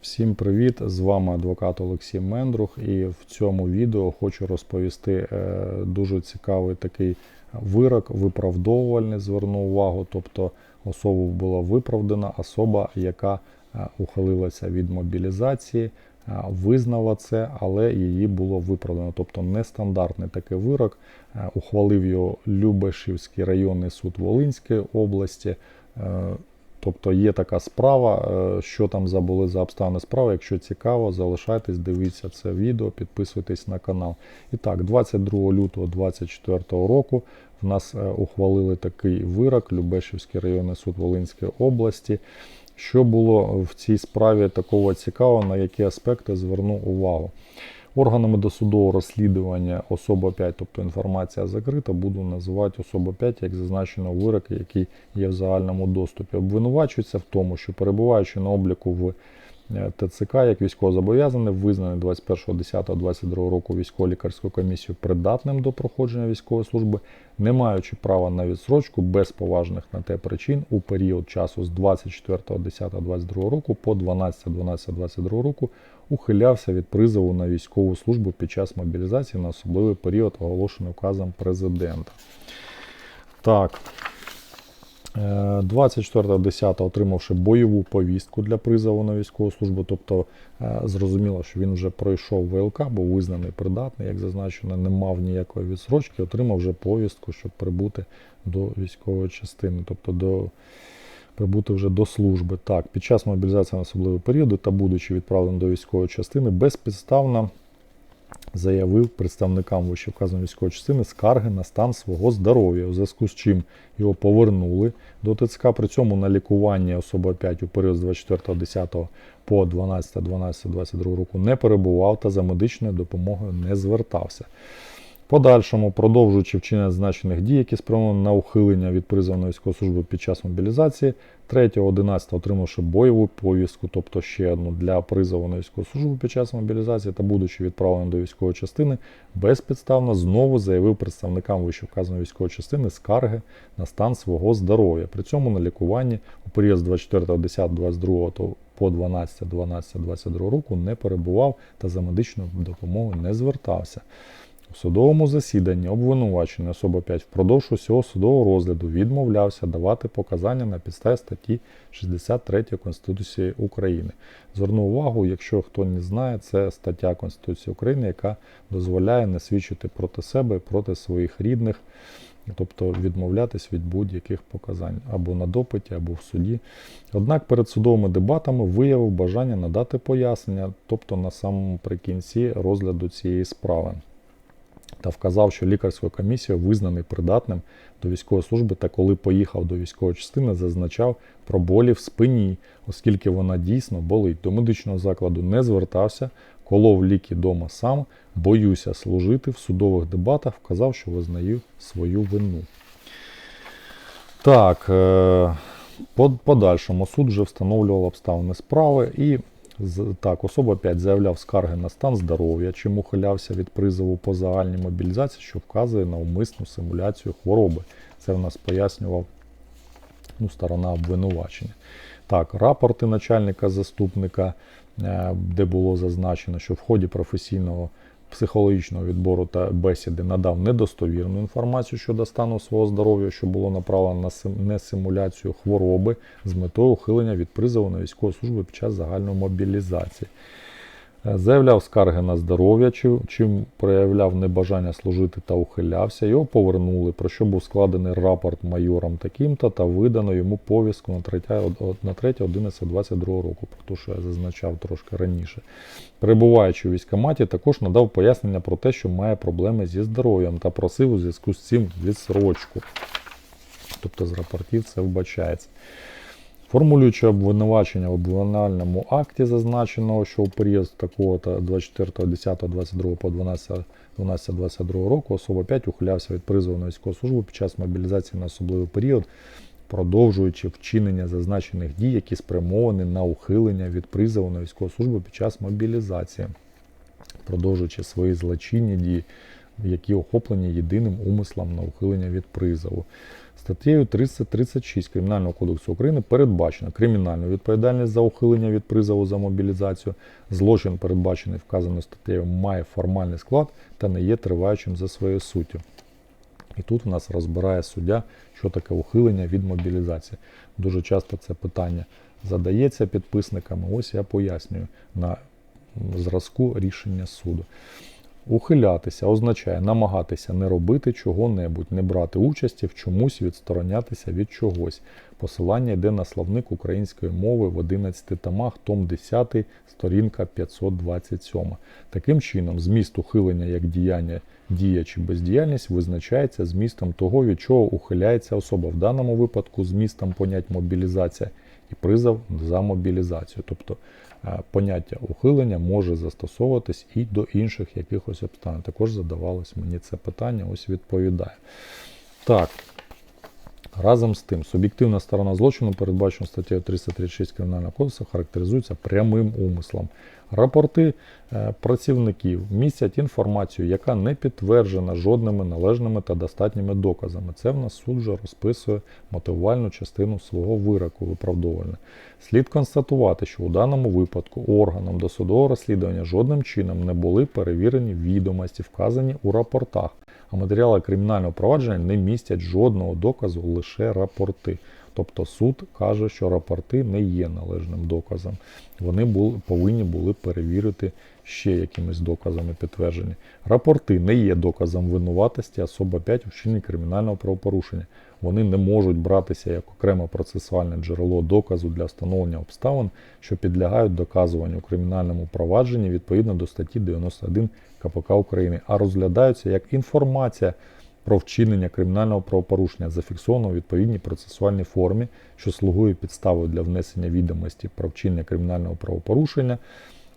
Всім привіт! З вами адвокат Олексій Мендрух, і в цьому відео хочу розповісти е, дуже цікавий такий вирок, виправдовувальний, зверну увагу. Тобто особу була виправдана особа, яка е, ухилилася від мобілізації, е, визнала це, але її було виправдано. Тобто нестандартний такий вирок. Ухвалив його Любешівський районний суд Волинської області. Тобто є така справа, е, що там забули за обставини справи. Якщо цікаво, залишайтесь, дивіться це відео, підписуйтесь на канал. І так, 22 лютого 2024 року в нас е, ухвалили такий вирок Любешівський районний суд Волинської області. Що було в цій справі такого цікавого, на які аспекти зверну увагу. Органами досудового розслідування особа 5, тобто інформація закрита, буду називати особа 5, як зазначено вирок, який є в загальному доступі. Обвинувачується в тому, що перебуваючи на обліку в ТЦК як військовозобов'язаний, визнаний 21.10.22 року військово-лікарською комісією придатним до проходження військової служби, не маючи права на відсрочку без поважних на те причин у період часу з 24.10.22 року по 12.12.22 року ухилявся від призову на військову службу під час мобілізації на особливий період, оголошений указом президента. Так. Е, 24.10 отримавши бойову повістку для призову на військову службу, тобто е, зрозуміло, що він вже пройшов ВЛК, був визнаний придатний, як зазначено, не мав ніякої відсрочки, отримав вже повістку, щоб прибути до військової частини, тобто до прибути вже до служби. Так, під час мобілізації на особливі періоди та будучи відправленим до військової частини, безпідставно заявив представникам вищевказаної військової частини скарги на стан свого здоров'я, у зв'язку з чим його повернули до ТЦК. При цьому на лікування особа 5 у період з 24.10 по 12.12.22 року не перебував та за медичною допомогою не звертався. Подальшому, продовжуючи вчинення зазначених дій, які спрямовані на ухилення від призову на військову службу під час мобілізації, 3.11 отримавши бойову повістку, тобто ще одну для призову на військову службу під час мобілізації та будучи відправленим до військової частини, безпідставно знову заявив представникам вищевказаної військової частини скарги на стан свого здоров'я. При цьому на лікуванні у період з 24.10.22 по 12.12.22 року не перебував та за медичною допомогою не звертався. У судовому засіданні обвинувачений особа 5 впродовж усього судового розгляду відмовлявся давати показання на підставі статті 63 Конституції України. Зверну увагу, якщо хто не знає, це стаття Конституції України, яка дозволяє не свідчити проти себе проти своїх рідних, тобто відмовлятись від будь-яких показань або на допиті, або в суді. Однак перед судовими дебатами виявив бажання надати пояснення, тобто на самому прикінці розгляду цієї справи та вказав, що лікарською комісією визнаний придатним до військової служби та коли поїхав до військової частини, зазначав про болі в спині, оскільки вона дійсно болить. До медичного закладу не звертався, колов ліки дома сам, боюся служити в судових дебатах, вказав, що визнаю свою вину. Так, е, по подальшому суд вже встановлював обставини справи і Так, особа 5 заявляв скарги на стан здоров'я, чим ухилявся від призову по загальній мобілізації, що вказує на умисну симуляцію хвороби. Це в нас пояснював ну, сторона обвинувачення. Так, рапорти начальника заступника, е, де було зазначено, що в ході професійного психологічного відбору та бесіди надав недостовірну інформацію щодо стану свого здоров'я, що було направлено на несимуляцію хвороби з метою ухилення від призову на військову службу під час загальної мобілізації. Заявляв скарги на здоров'я, чи- чим проявляв небажання служити та ухилявся. Його повернули, про що був складений рапорт майором таким-то та видано йому повістку на 3, на 3.11.22 року, про те, що я зазначав трошки раніше. Перебуваючи у військкоматі, також надав пояснення про те, що має проблеми зі здоров'ям та просив у зв'язку з цим відсрочку. Тобто з рапортів це вбачається. Формулюючи обвинувачення в обвинувальному акті, зазначеного, що у період такого 24.10.22 по 12.12.22 року особа 5 ухилявся від призову на військову службу під час мобілізації на особливий період, продовжуючи вчинення зазначених дій, які спрямовані на ухилення від призову на військову службу під час мобілізації, продовжуючи свої злочинні дії, які охоплені єдиним умислом на ухилення від призову. Статтею 336 Кримінального кодексу України передбачено кримінальну відповідальність за ухилення від призову за мобілізацію. Злочин, передбачений вказаною статтею, має формальний склад та не є триваючим за своєю суттю. І тут в нас розбирає суддя, що таке ухилення від мобілізації. Дуже часто це питання задається підписниками. Ось я пояснюю на зразку рішення суду. Ухилятися означає намагатися не робити чого-небудь, не брати участі в чомусь, відсторонятися від чогось. Посилання йде на словник української мови в 11 томах, том 10, сторінка 527. Таким чином, зміст ухилення як діяння, дія чи бездіяльність визначається змістом того, від чого ухиляється особа. В даному випадку змістом понять мобілізація і призов за мобілізацію. Тобто поняття ухилення може застосовуватись і до інших якихось обставин. Також задавалось мені це питання, ось відповідаю. Так. Разом з тим, суб'єктивна сторона злочину, передбачена статтею 336 Кримінального кодексу, характеризується прямим умислом. Рапорти е, працівників містять інформацію, яка не підтверджена жодними належними та достатніми доказами. Це в нас суд вже розписує мотивувальну частину свого вироку виправдовувальне. Слід констатувати, що у даному випадку органам досудового розслідування жодним чином не були перевірені відомості, вказані у рапортах а матеріали кримінального провадження не містять жодного доказу, лише рапорти. Тобто суд каже, що рапорти не є належним доказом. Вони були, повинні були перевірити ще якимись доказами підтверджені. Рапорти не є доказом винуватості особа 5 у вчиненні кримінального правопорушення. Вони не можуть братися як окреме процесуальне джерело доказу для встановлення обставин, що підлягають доказуванню у кримінальному провадженні відповідно до статті 91 КПК України, а розглядаються як інформація про вчинення кримінального правопорушення, зафіксовано у відповідній процесуальній формі, що слугує підставою для внесення відомості про вчинення кримінального правопорушення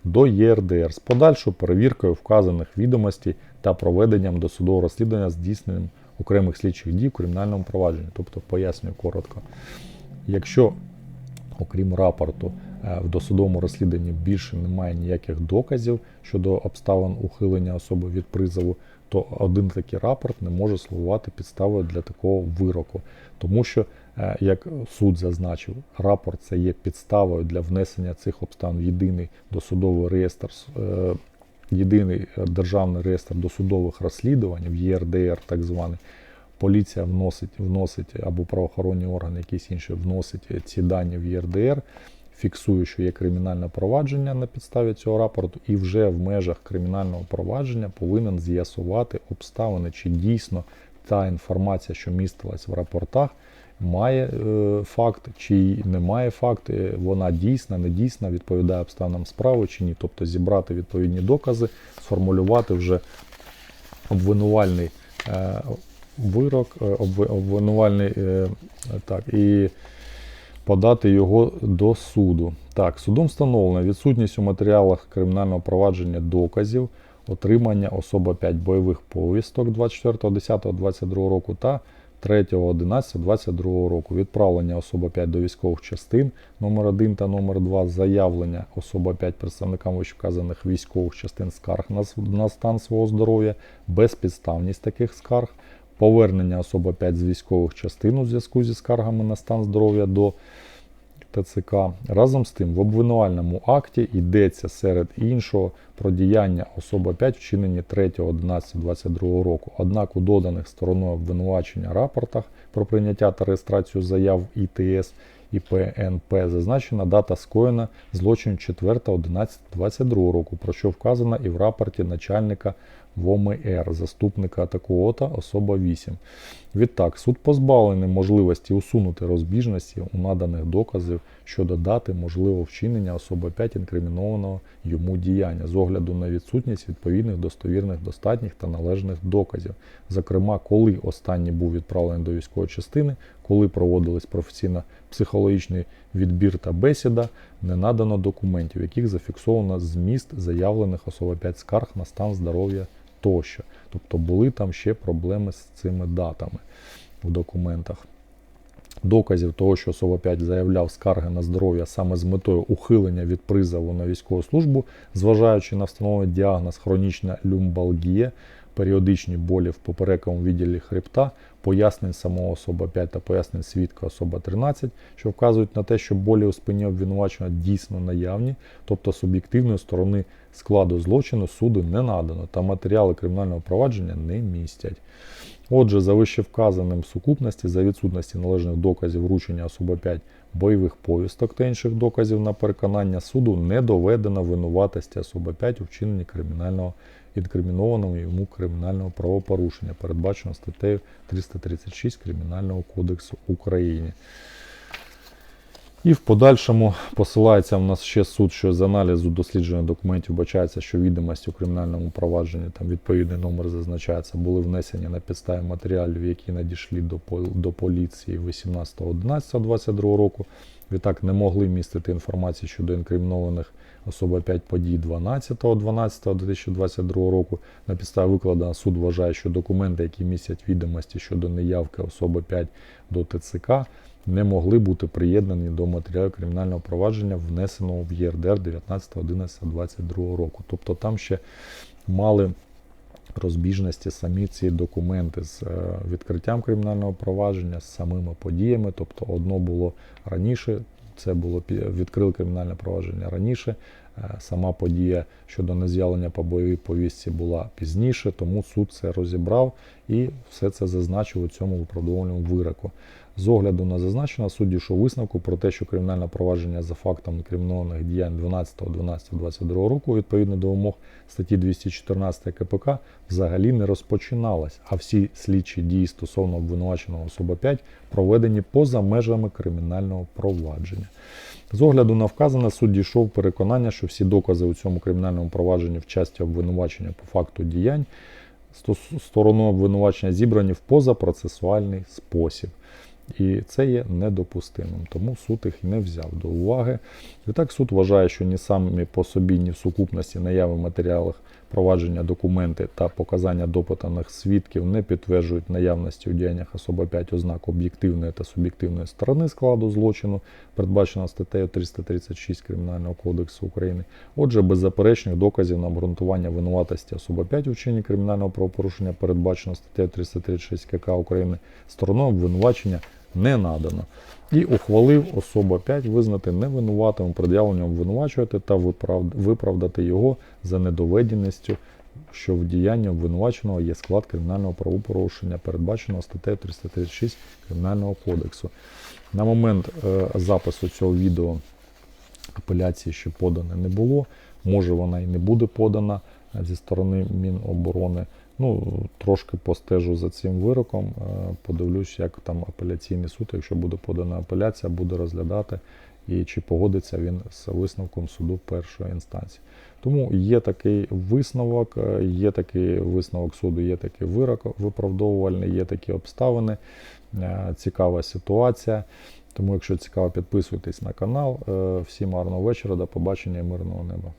до ЄРДР з подальшою перевіркою вказаних відомостей та проведенням досудового розслідування здійсненням окремих слідчих дій в кримінальному провадженні. Тобто, пояснюю коротко. Якщо, окрім рапорту, е, в досудовому розслідуванні більше немає ніяких доказів щодо обставин ухилення особи від призову, то один такий рапорт не може слугувати підставою для такого вироку. Тому що, е, як суд зазначив, рапорт це є підставою для внесення цих обставин в єдиний досудовий реєстр. е, Єдиний державний реєстр досудових розслідувань в ЄРДР, так званий, поліція вносить, вносить або правоохоронні органи, якісь інші вносить ці дані в ЄРДР, фіксує, що є кримінальне провадження на підставі цього рапорту, і вже в межах кримінального провадження повинен з'ясувати обставини, чи дійсно та інформація, що містилась в рапортах, має е, факт, чи не має факт, е, вона дійсна, не дійсна, відповідає обставинам справи чи ні. Тобто зібрати відповідні докази, сформулювати вже обвинувальний е, вирок, е, обвинувальний е, так, і подати його до суду. Так, судом встановлено відсутність у матеріалах кримінального провадження доказів, отримання особа 5 бойових повісток 24.10.22 року та 3.11.22 року. Відправлення особа 5 до військових частин номер 1 та номер 2 заявлення особа 5 представникам вищевказаних військових частин скарг на, стан свого здоров'я, безпідставність таких скарг, повернення особа 5 з військових частин у зв'язку зі скаргами на стан здоров'я до ТЦК. Разом з тим, в обвинувальному акті йдеться серед іншого про діяння особа 5 вчинені 3.11.22 року. Однак у доданих стороною обвинувачення рапортах про прийняття та реєстрацію заяв ІТС і ПНП зазначена дата скоєна злочину 4.11.22 року, про що вказано і в рапорті начальника ВОМР, заступника такого та особа 8. Відтак, суд позбавлений можливості усунути розбіжності у наданих доказів щодо дати можливого вчинення особи 5 інкримінованого йому діяння з огляду на відсутність відповідних достовірних, достатніх та належних доказів. Зокрема, коли останній був відправлений до військової частини, коли проводились професійно-психологічний відбір та бесіда, не надано документів, яких зафіксовано зміст заявлених особа 5 скарг на стан здоров'я тощо. Тобто були там ще проблеми з цими датами в документах. Доказів того, що особа 5 заявляв скарги на здоров'я саме з метою ухилення від призову на військову службу, зважаючи на встановлений діагноз хронічна люмбалгія, періодичні болі в поперековому відділі хребта, пояснень самого особа 5 та пояснень свідка особа 13, що вказують на те, що болі у спині обвинуваченого дійсно наявні, тобто суб'єктивної сторони складу злочину суду не надано та матеріали кримінального провадження не містять. Отже, за вищевказаним сукупності за відсутності належних доказів вручення особа 5 бойових повісток та інших доказів на переконання суду не доведено винуватості особи 5 у вчиненні кримінального інкримінованого йому кримінального правопорушення, передбачено статтею 336 Кримінального кодексу України. І в подальшому посилається в нас ще суд, що з аналізу дослідження документів бачається, що відомості у кримінальному провадженні, там відповідний номер зазначається, були внесені на підставі матеріалів, які надійшли до, до поліції 18.11.22 року. Відтак не могли містити інформацію щодо інкримінованих особа 5 подій 12.12.2022 року. На підставі викладена суд вважає, що документи, які містять відомості щодо неявки особи 5 до ТЦК, не могли бути приєднані до матеріалу кримінального провадження, внесеного в ЄРДР 19.11.22 року. Тобто там ще мали розбіжності самі ці документи з е, відкриттям кримінального провадження, з самими подіями. Тобто одно було раніше, це було відкрили кримінальне провадження раніше. е, Сама подія щодо нез'явлення по бойовій повістці була пізніше, тому суд це розібрав і все це зазначив у цьому виправдовувальному вироку. З огляду на зазначене, суд дійшов висновку про те, що кримінальне провадження за фактом інкримінованих діянь 12.12.22 року, відповідно до вимог статті 214 КПК, взагалі не розпочиналось, а всі слідчі дії стосовно обвинуваченого особи 5 проведені поза межами кримінального провадження. З огляду на вказане, суд дійшов переконання, що всі докази у цьому кримінальному провадженні в часті обвинувачення по факту діянь стороною обвинувачення зібрані в позапроцесуальний спосіб. І це є недопустимим, тому суд їх не взяв до уваги. Відтак суд вважає, що ні самі по собі, ні в сукупності наяви в матеріалах провадження документи та показання допитаних свідків не підтверджують наявності у діяннях особи 5 ознак об'єктивної та суб'єктивної сторони складу злочину, передбачено статтею 336 Кримінального кодексу України. Отже, беззаперечних доказів на обґрунтування винуватості особи 5 у вчиненні кримінального правопорушення, передбачено статтею 336 КК України, стороною обвинувачення не надано. І ухвалив особа 5 визнати невинуватим у пред'явленні обвинувачувати та виправдати його за недоведеністю, що в діянні обвинуваченого є склад кримінального правопорушення, передбаченого статтею 336 Кримінального кодексу. На момент е, запису цього відео апеляції ще подане не було. Може вона і не буде подана е, зі сторони Міноборони. Ну, трошки постежу за цим вироком, е, подивлюсь, як там апеляційний суд, якщо буде подана апеляція, буде розглядати і чи погодиться він з висновком суду першої інстанції. Тому є такий висновок, е, є такий висновок суду, є такий вирок виправдовувальний, є такі обставини, е, цікава ситуація. Тому, якщо цікаво, підписуйтесь на канал. Всім гарного вечора, до побачення і мирного неба.